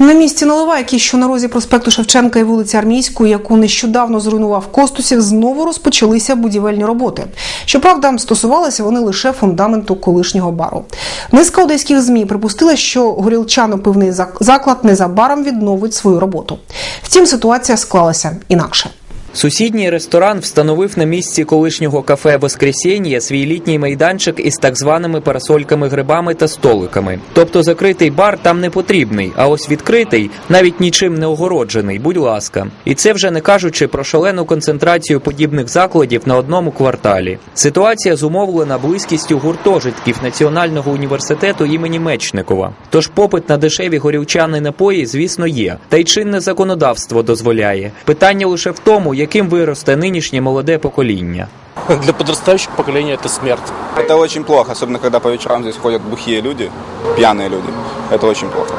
На місці Наливайки, що на розі проспекту Шевченка і вулиці Армійської, яку нещодавно зруйнував Костусів, знову розпочалися будівельні роботи. Щоправда, стосувалися вони лише фундаменту колишнього бару. Низка одеських змі припустила, що горілчано-пивний заклад незабаром відновить свою роботу. Втім, ситуація склалася інакше. Сусідній ресторан встановив на місці колишнього кафе Воскресіння свій літній майданчик із так званими парасольками, грибами та столиками. Тобто закритий бар там не потрібний, а ось відкритий, навіть нічим не огороджений, будь ласка. І це вже не кажучи про шалену концентрацію подібних закладів на одному кварталі. Ситуація зумовлена близькістю гуртожитків Національного університету імені Мечникова. Тож попит на дешеві горілчани напої, звісно, є, та й чинне законодавство дозволяє. Питання лише в тому, яким виросте нинішнє молоде покоління. Для подрастающего поколения это смерть. Это очень плохо, особенно когда по вечерам здесь ходят бухие люди, пьяные люди. Это очень плохо.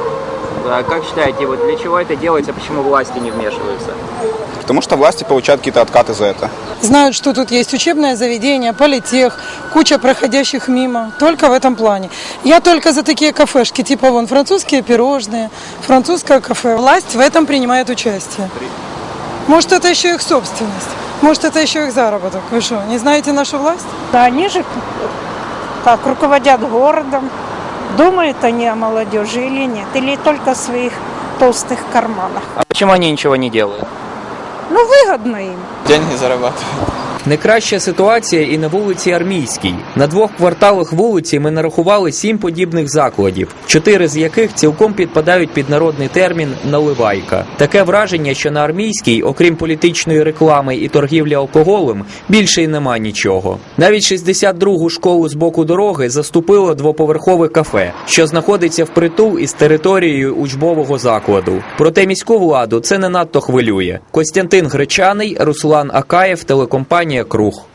А как считаете, вот для чего это делается, почему власти не вмешиваются? Потому что власти получают какие-то откаты за это. Знают, что тут есть учебное заведение, политех, куча проходящих мимо. Только в этом плане. Я только за такие кафешки, типа вон французские пирожные, французское кафе. Власть в этом принимает участие. Может, это еще их собственность. Может, это еще их заработок. Вы что, не знаете нашу власть? Да, они же как руководят городом. Думают они о молодежи или нет? Или только о своих толстых карманах? А почему они ничего не делают? Ну, выгодно им. Деньги зарабатывают. Не краща ситуація і на вулиці Армійській. На двох кварталах вулиці ми нарахували сім подібних закладів, чотири з яких цілком підпадають під народний термін наливайка. Таке враження, що на армійській, окрім політичної реклами і торгівлі алкоголем, більше й нема нічого. Навіть 62-гу школу з боку дороги заступило двоповерхове кафе, що знаходиться впритул із територією учбового закладу. Проте міську владу це не надто хвилює. Костянтин Гречаний, Руслан Акаєв, телекомпанія Круг.